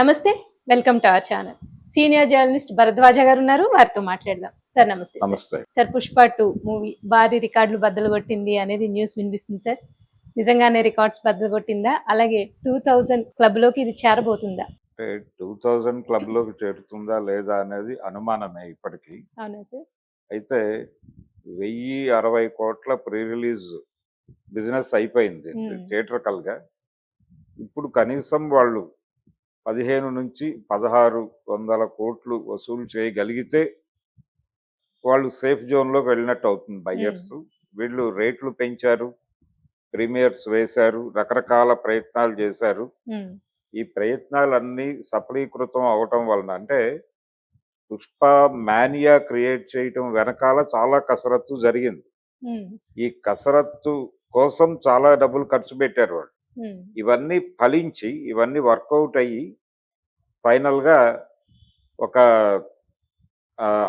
నమస్తే welcome to our channel. Senior journalist Bharadwaja garu ఉన్నారు వారితో మాట్లాడదాం. సార్ నమస్తే సార్. నమస్తే. సార్ పుష్ప టూ మూవీ భారీ రికార్డులు బద్దలు కొట్టింది అనేది న్యూస్ వినిపిస్తుంది సార్. నిజంగానే రికార్డ్స్ బద్దలు కొట్టిందా అలాగే టూ థౌజండ్ క్లబ్లోకి ఇది చేరబోతుందా? అంటే టూ థౌజండ్ క్లబ్లోకి చేరుతుందా లేదా అనేది అనుమానమే ఇప్పటికీ. అవునా సార్? అయితే వెయ్యి అరవై కోట్ల ప్రీ రిలీజ్ బిజినెస్ అయిపోయింది. థియేటర్కల్గా ఇప్పుడు కనీసం వాళ్ళు పదిహేను నుంచి పదహారు వందల కోట్లు వసూలు చేయగలిగితే వాళ్ళు సేఫ్ జోన్లోకి వెళ్ళినట్టు అవుతుంది బయ్యర్స్ వీళ్ళు రేట్లు పెంచారు ప్రీమియర్స్ వేశారు రకరకాల ప్రయత్నాలు చేశారు. ఈ ప్రయత్నాలన్నీ సఫలీకృతం అవటం వలన అంటే పుష్ప మానియా క్రియేట్ చేయటం వెనకాల చాలా కసరత్తు జరిగింది. ఈ కసరత్తు కోసం చాలా డబ్బులు ఖర్చు పెట్టారు వాళ్ళు. ఇవన్నీ ఫలించి ఇవన్నీ వర్కౌట్ అయ్యి ఫైనల్గా ఒక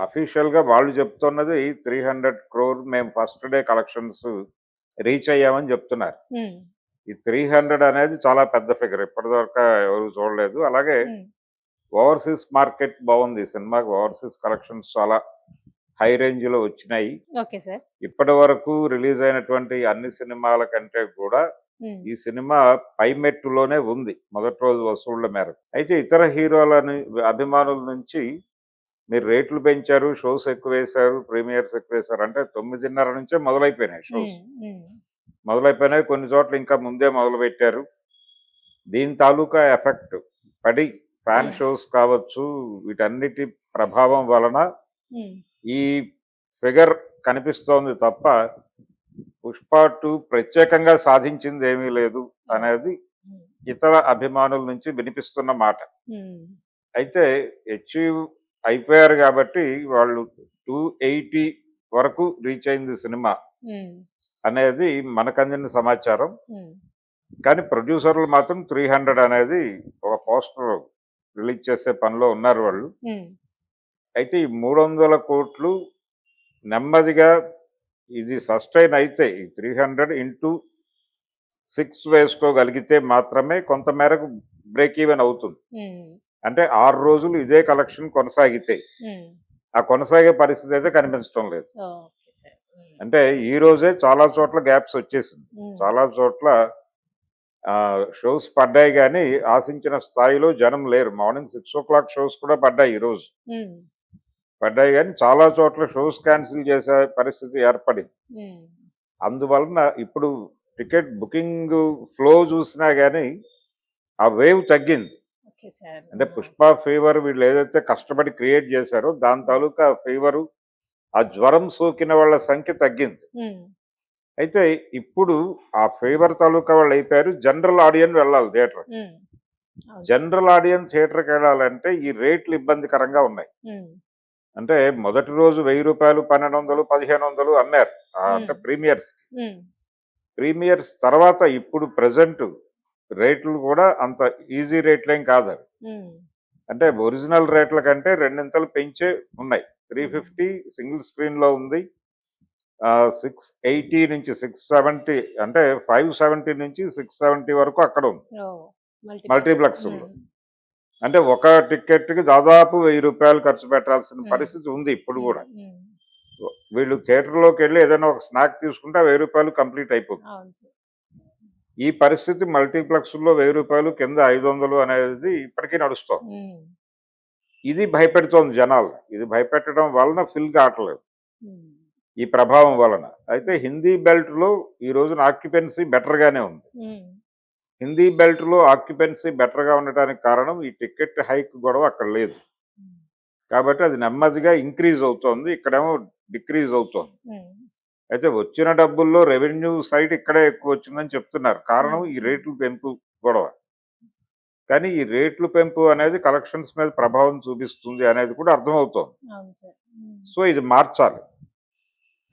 అఫీషియల్గా వాళ్ళు చెప్తున్నది త్రీ హండ్రెడ్ క్రోర్ మేము ఫస్ట్ డే కలెక్షన్స్ రీచ్ అయ్యామని చెప్తున్నారు. ఈ త్రీ హండ్రెడ్ అనేది చాలా పెద్ద ఫిగర్. ఇప్పటిదాకా ఎవరు చూడలేదు. అలాగే ఓవర్సీస్ మార్కెట్ బాగుంది. ఈ సినిమాకి ఓవర్సీస్ కలెక్షన్స్ చాలా హై రేంజ్లో వచ్చినాయి ఇప్పటి వరకు రిలీజ్ అయినటువంటి అన్ని సినిమాల కంటే కూడా ఈ సినిమా పైమెట్టులోనే ఉంది మొదటి రోజు వసూళ్ళ మేరకు. అయితే ఇతర హీరోల ను- అభిమానుల నుంచి మీరు రేట్లు పెంచారు షోస్ ఎక్కువ వేశారు ప్రీమియర్స్ ఎక్కువ వేశారు అంటే తొమ్మిదిన్నర నుంచే మొదలైపోయినాయి షోస్. మొదలైపోయినాయి కొన్ని చోట్ల ఇంకా ముందే మొదలు పెట్టారు దీని తాలూకా ఎఫెక్ట్ పడి ఫ్యాన్. షోస్ కావచ్చు వీటన్నిటి ప్రభావం వలన ఈ ఫిగర్ కనిపిస్తోంది తప్ప పుష్ప టూ ప్రత్యేకంగా సాధించింది ఏమీ లేదు అనేది ఉమ్, ఇతర అభిమానుల నుంచి వినిపిస్తున్న మాట. ఉమ్, అయితే అచీవ్ అయిపోయారు కాబట్టి వాళ్ళు టూ ఎయిటీ వరకు రీచ్ అయింది సినిమా ఉమ్, అనేది మనకు అందిన సమాచారం కానీ ప్రొడ్యూసర్లు మాత్రం త్రీ హండ్రెడ్ అనేది ఒక పోస్టర్ రిలీజ్ చేసే పనిలో ఉన్నారు వాళ్ళు. అయితే ఈ మూడు వందల కోట్లు నెమ్మదిగా ఇది సస్టైన్ అయితే ఈ త్రీ హండ్రెడ్ ఇంటూ సిక్స్ వేసుకోగలిగితే మాత్రమే కొంత మేరకు బ్రేక్ ఈవెన్ అవుతుంది. ఉమ్, అంటే ఆరు రోజులు ఇదే కలెక్షన్ కొనసాగితే. ఉమ్, ఆ కొనసాగే పరిస్థితి అయితే కనిపించడం లేదు. ఉమ్, అంటే ఈ రోజే చాలా చోట్ల గ్యాప్స్ వచ్చేసింది. చాలా చోట్ల షోస్ పడ్డాయి కానీ ఆశించిన స్థాయిలో జనం లేరు. Morning six o'clock shows కూడా పడ్డాయి ఈరోజు ఉమ్, పడ్డాయి కానీ చాలా చోట్ల షోస్ క్యాన్సిల్ చేసే పరిస్థితి ఏర్పడింది. అందువలన ఇప్పుడు టికెట్ బుకింగ్ ఫ్లో చూసినా కానీ ఆ వేవ్ తగ్గింది. అంటే పుష్ప ఫీవర్ వీళ్ళు ఏదైతే కష్టపడి క్రియేట్ చేశారో దాని తాలూకా ఫీవరు ఆ జ్వరం సోకిన వాళ్ళ సంఖ్య తగ్గింది. అయితే ఇప్పుడు ఆ ఫీవర్ తాలూకా వాళ్ళు అయిపోయారు. జనరల్ ఆడియన్స్ వెళ్ళాలి థియేటర్. జనరల్ ఆడియన్స్ థియేటర్కి వెళ్ళాలంటే ఈ రేట్లు ఇబ్బందికరంగా ఉన్నాయి. అంటే మొదటి రోజు వెయ్యి రూపాయలు పన్నెండు వందలు పదిహేను వందలు అమ్మారు. అంటే. ప్రీమియర్స్. ప్రీమియర్స్ తర్వాత ఇప్పుడు ప్రజెంట్ రేట్లు కూడా అంత ఈజీ రేట్లేం కాదు అవి. అంటే ఒరిజినల్ రేట్ల కంటే రెండింతలు పెంచే ఉన్నాయి. త్రీ ఫిఫ్టీ సింగిల్ స్క్రీన్లో ఉంది సిక్స్ ఎయిటీ నుంచి సిక్స్ సెవెంటీ అంటే ఫైవ్ సెవెంటీ నుంచి సిక్స్ సెవెంటీ వరకు అక్కడ ఉంది. మల్టీప్లెక్స్లో. అంటే ఒక టికెట్కి దాదాపు వెయ్యి రూపాయలు ఖర్చు పెట్టాల్సిన. పరిస్థితి ఉంది ఇప్పుడు కూడా. వీళ్ళు థియేటర్లోకి వెళ్ళి ఏదైనా ఒక స్నాక్ తీసుకుంటే వెయ్యి రూపాయలు కంప్లీట్ అయిపోతుంది. ఈ పరిస్థితి మల్టీప్లెక్స్లో వెయ్యి రూపాయలు కింద ఐదు వందలు అనేది ఇప్పటికీ నడుస్తోంది. ఇది భయపెడుతోంది జనాలు. ఇది భయపెట్టడం వలన ఫిల్ కావట్లేదు. ఈ ప్రభావం వలన. అయితే హిందీ బెల్ట్లో ఈ రోజున ఆక్యుపెన్సీ బెటర్ గానే ఉంది హిందీ బెల్ట్లో ఆక్యుపెన్సీ బెటర్గా ఉండటానికి కారణం ఈ టికెట్ హైక్ గొడవ అక్కడ లేదు. కాబట్టి అది నెమ్మదిగా ఇంక్రీజ్ అవుతోంది ఇక్కడేమో డిక్రీజ్ అవుతోంది. అయితే వచ్చిన డబ్బుల్లో రెవెన్యూ సైడ్ ఇక్కడే ఎక్కువ వచ్చిందని చెప్తున్నారు. కారణం ఈ రేట్లు పెంపు గొడవ. కానీ ఈ రేట్లు పెంపు అనేది కలెక్షన్స్ మీద ప్రభావం చూపిస్తుంది అనేది కూడా అర్థమవుతోంది. సో ఇది మార్చాలి.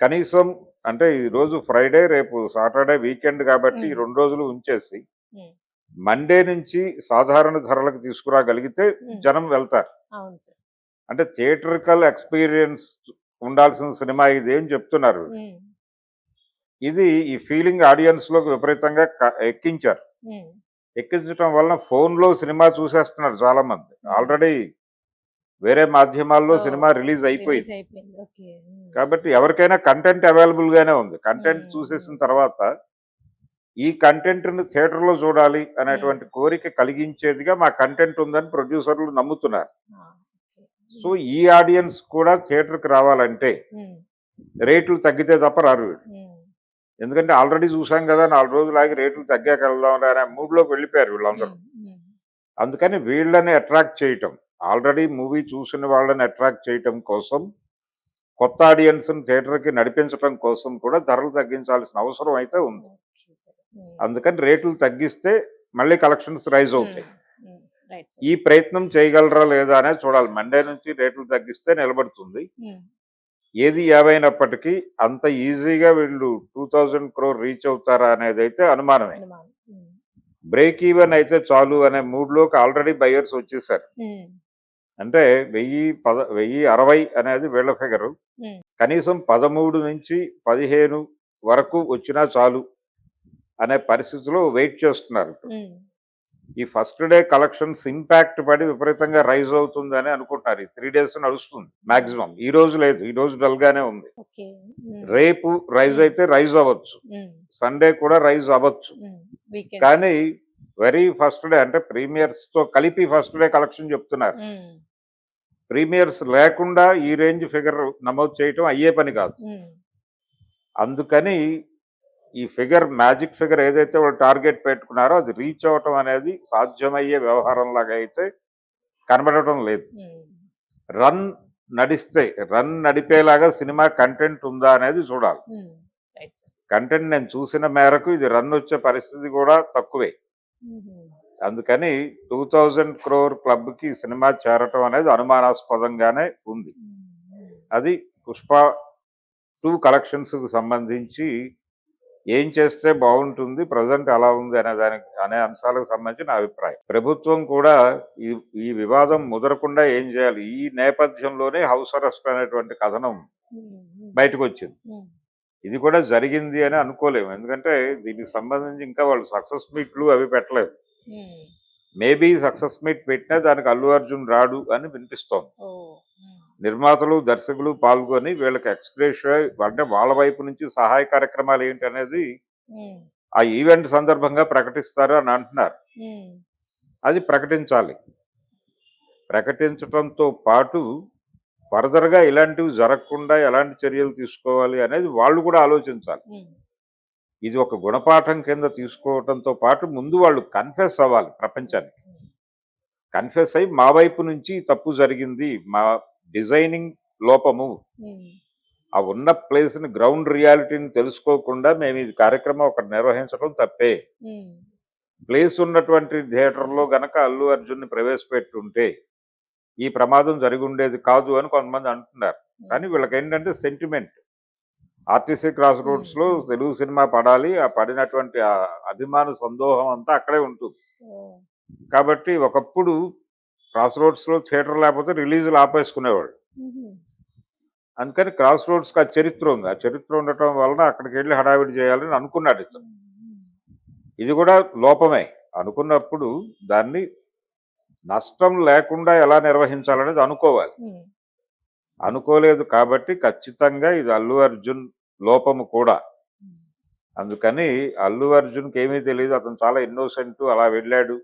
కనీసం అంటే ఈ రోజు ఫ్రైడే రేపు సాటర్డే వీకెండ్ కాబట్టి ఈ. రెండు రోజులు ఉంచేసి. మండే నుంచి సాధారణ ధరలకు తీసుకురాగలిగితే. జనం వెళ్తారు. అంటే థియేటర్కల్ ఎక్స్పీరియన్స్ ఉండాల్సిన సినిమా ఇది ఏం చెప్తున్నారు. ఇది ఈ ఫీలింగ్ ఆడియన్స్లోకి విపరీతంగా ఎక్కించారు. ఎక్కించడం వలన ఫోన్లో సినిమా చూసేస్తున్నారు చాలా మంది ఆల్రెడీ వేరే మాధ్యమాల్లో సినిమా రిలీజ్ అయిపోయింది. కాబట్టి ఎవరికైనా కంటెంట్ అవైలబుల్ గానే ఉంది. కంటెంట్. చూసేసిన తర్వాత ఈ కంటెంట్ని థియేటర్లో చూడాలి అనేటువంటి కోరిక కలిగించేదిగా మా కంటెంట్ ఉందని ప్రొడ్యూసర్లు నమ్ముతున్నారు. ఓకే. సో ఈ ఆడియన్స్ కూడా థియేటర్కి రావాలంటే ఉమ్, రేట్లు తగ్గితే తప్ప రారు. ఉమ్, ఎందుకంటే ఆల్రెడీ చూసాం కదా నాలుగు రోజులు ఆగి రేట్లు తగ్గాక వెళ్దాం అనే మూడ్లోకి వెళ్ళిపోయారు వీళ్ళందరూ. అందుకని వీళ్ళని అట్రాక్ట్ చేయటం ఆల్రెడీ మూవీ చూసిన వాళ్ళని అట్రాక్ట్ చేయటం కోసం కొత్త ఆడియన్స్ థియేటర్కి నడిపించడం కోసం కూడా ధరలు తగ్గించాల్సిన అవసరం అయితే ఉంది. అందుకని రేట్లు తగ్గిస్తే మళ్ళీ కలెక్షన్స్ రైజ్ అవుతాయి. ఈ ప్రయత్నం చేయగలరా లేదా అనేది చూడాలి. మండే నుంచి రేట్లు తగ్గిస్తే నిలబడుతుంది. ఏది ఏవైనప్పటికీ అంత ఈజీగా వీళ్ళు టూ థౌజండ్ క్రోర్ రీచ్ అవుతారా అనేది అయితే అనుమానమే. బ్రేక్ ఈవెన్ అయితే చాలు అనే మూడ్లోకి ఆల్రెడీ బయర్స్ వచ్చేసారు. అంటే వెయ్యి పద వెయ్యి అరవై అనేది వీళ్ళ ఫిగరు. కనీసం పదమూడు నుంచి పదిహేను వరకు వచ్చినా చాలు. అనే పరిస్థితిలో వెయిట్ చేస్తున్నారు. ఈ ఫస్ట్ డే కలెక్షన్స్ ఇంపాక్ట్ పడి విపరీతంగా రైజ్ అవుతుందని అనుకుంటున్నారు. ఈ త్రీ డేస్ నడుస్తుంది మాక్సిమం. ఈ రోజు లేదు. ఈ రోజు డల్ గానే ఉంది. రేపు రైజ్ అయితే రైజ్ అవ్వచ్చు. సండే కూడా రైజ్ అవ్వచ్చు. కానీ వెరీ ఫస్ట్ డే అంటే ప్రీమియర్స్తో కలిపి ఫస్ట్ డే కలెక్షన్ చెప్తున్నారు. ప్రీమియర్స్ లేకుండా ఈ రేంజ్ ఫిగర్ నమోదు చేయటం అయ్యే పని కాదు. అందుకని ఈ ఫిగర్ మ్యాజిక్ ఫిగర్ ఏదైతే వాళ్ళు టార్గెట్ పెట్టుకున్నారో అది రీచ్ అవ్వటం అనేది సాధ్యమయ్యే వ్యవహారం లాగా అయితే కనబడటం లేదు. ఉమ్, రన్ నడిస్తే రన్ నడిపేలాగా సినిమా కంటెంట్ ఉందా అనేది చూడాలి. సార్. కంటెంట్ నేను చూసిన మేరకు ఇది రన్ వచ్చే పరిస్థితి కూడా తక్కువే. ఉమ్, అందుకని టూ థౌజండ్ క్రోర్ క్లబ్కి సినిమా చేరటం అనేది అనుమానాస్పదంగానే ఉంది. అది పుష్ప టూ కలెక్షన్స్కి సంబంధించి ఏం చేస్తే బాగుంటుంది ప్రజెంట్ అలా ఉంది అనే దానికి అనే అంశాలకు సంబంధించి నా అభిప్రాయం. ప్రభుత్వం కూడా ఈ ఈ వివాదం ముదరకుండా ఏం చేయాలి? ఈ నేపథ్యంలోనే హౌస్ అరెస్ట్ అనేటువంటి కథనం బయటకు వచ్చింది ఇది కూడా జరిగింది అని అనుకోలేము. ఎందుకంటే దీనికి సంబంధించి ఇంకా వాళ్ళు సక్సెస్ మీట్లు అవి పెట్టలేదు. మేబీ సక్సెస్ మీట్ పెట్టినా దానికి అల్లు అర్జున్ రాడు అని వినిపిస్తోంది. నిర్మాతలు దర్శకులు పాల్గొని వీళ్ళకి ఎక్స్ప్రెషన్ అంటే వాళ్ళ వైపు నుంచి సహాయ కార్యక్రమాలు ఏంటి అనేది ఆ ఈవెంట్ సందర్భంగా ప్రకటిస్తారు అని అంటున్నారు. అది ప్రకటించాలి. ప్రకటించడంతో పాటు ఫర్దర్గా ఇలాంటివి జరగకుండా ఎలాంటి చర్యలు తీసుకోవాలి అనేది వాళ్ళు కూడా ఆలోచించాలి. ఇది ఒక గుణపాఠం కింద తీసుకోవడంతో పాటు ముందు వాళ్ళు కన్ఫెస్ అవ్వాలి ప్రపంచానికి. కన్ఫెస్ అయ్యి మా వైపు నుంచి తప్పు జరిగింది మా డిజైనింగ్ లోపము. ఆ ఉన్న ప్లేస్ని గ్రౌండ్ రియాలిటీని తెలుసుకోకుండా మేము ఈ కార్యక్రమం ఒకటి నిర్వహించడం తప్పే. ప్లేస్ ఉన్నటువంటి థియేటర్లో గనక అల్లు అర్జున్ని ప్రవేశపెట్టుంటే ఈ ప్రమాదం జరిగి ఉండేది కాదు అని కొంతమంది అంటున్నారు. కానీ వీళ్ళకి ఏంటంటే సెంటిమెంట్. ఆర్టీసీ క్రాస్ రోడ్స్లో. తెలుగు సినిమా పడాలి ఆ పడినటువంటి అభిమాన సందోహం అంతా అక్కడే ఉంటుంది. కాబట్టి ఒకప్పుడు క్రాస్ రోడ్స్లో థియేటర్ లేకపోతే రిలీజులు ఆపేసుకునేవాళ్ళు. ఉమ్, అందుకని క్రాస్ రోడ్స్కి ఆ చరిత్ర ఉంది. ఆ చరిత్ర ఉండటం వలన అక్కడికి వెళ్ళి హడావిడి చేయాలని అనుకున్నాడు ఇతను. ఇది కూడా లోపమే. అనుకున్నప్పుడు దాన్ని నష్టం లేకుండా ఎలా నిర్వహించాలనేది అనుకోవాలి. అనుకోలేదు కాబట్టి ఖచ్చితంగా ఇది అల్లు అర్జున్ లోపము కూడా. అందుకని అల్లు అర్జున్కి ఏమీ తెలియదు అతను చాలా ఇన్నోసెంట్ అలా వెళ్ళాడు.